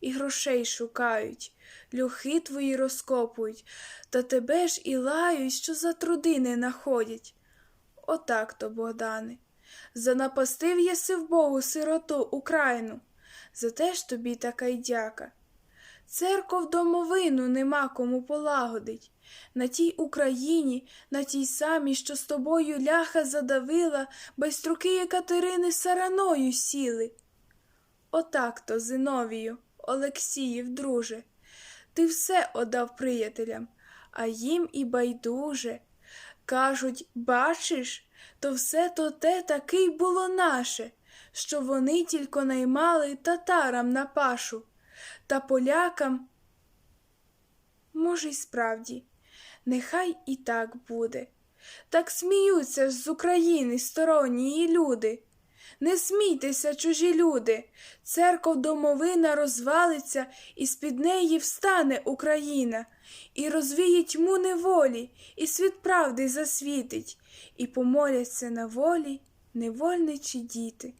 і грошей шукають, люхи твої розкопують, та тебе ж і лають, що за труди не находять. Отак то, Богдане, занапастив єси в Богу сироту Україну, за те ж тобі така й дяка. Церков домовину нема кому полагодить. На тій Україні, на тій самій, що з тобою ляха задавила, байструки Екатерини сараною сіли. Отак то, Зиновію, Олексіїв, друже, ти все одав приятелям, а їм і байдуже. Кажуть, бачиш, то все то те таки й було наше, що вони тільки наймали татарам на пашу, та полякам. Може, й справді, нехай і так буде. Так сміються з України сторонні люди. Не смійтеся, чужі люди, церков домовина розвалиться, і з-під неї встане Україна, і розвіє тьму неволі, і світ правди засвітить, і помоляться на волі невольничі діти.